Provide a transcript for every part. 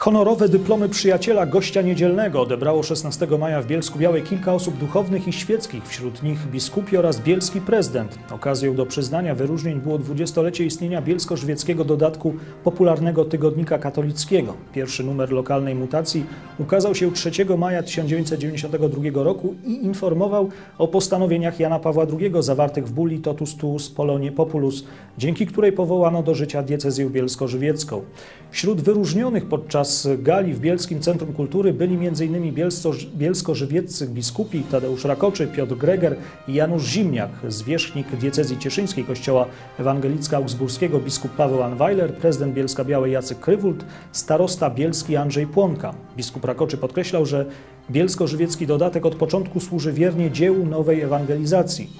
Honorowe dyplomy przyjaciela gościa niedzielnego odebrało 16 maja w Bielsku Białej kilka osób duchownych i świeckich, wśród nich biskupi oraz bielski prezydent. Okazją do przyznania wyróżnień było dwudziestolecie istnienia bielsko-żywieckiego dodatku popularnego tygodnika katolickiego. Pierwszy numer lokalnej mutacji ukazał się 3 maja 1992 roku i informował o postanowieniach Jana Pawła II zawartych w bulli Totus Tuus Polonie Populus, dzięki której powołano do życia diecezję bielsko-żywiecką. Wśród wyróżnionych podczas gali w Bielskim Centrum Kultury byli m.in. bielsko-żywieccy biskupi Tadeusz Rakoczy, Piotr Greger i Janusz Zimniak, zwierzchnik diecezji cieszyńskiej Kościoła Ewangelicko-Augsburskiego biskup Paweł Anweiler, prezydent Bielska Białej Jacek Krywult, starosta bielski Andrzej Płonka. Biskup Rakoczy podkreślał, że bielsko-żywiecki dodatek od początku służy wiernie dziełu nowej ewangelizacji.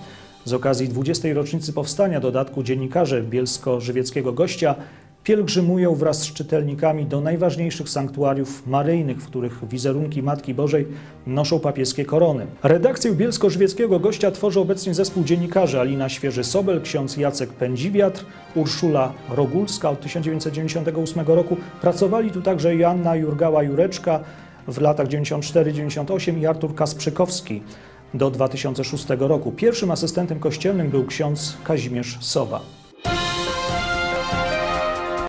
Z okazji 20. rocznicy powstania dodatku dziennikarze bielsko-żywieckiego gościa pielgrzymują wraz z czytelnikami do najważniejszych sanktuariów maryjnych, w których wizerunki Matki Bożej noszą papieskie korony. Redakcję bielsko-żywieckiego gościa tworzy obecnie zespół dziennikarzy Alina Świeży-Sobel, ksiądz Jacek Pędziwiatr, Urszula Rogulska od 1998 roku. Pracowali tu także Joanna Jurgała-Jureczka w latach 94-98 i Artur Kasprzykowski do 2006 roku. Pierwszym asystentem kościelnym był ksiądz Kazimierz Sowa.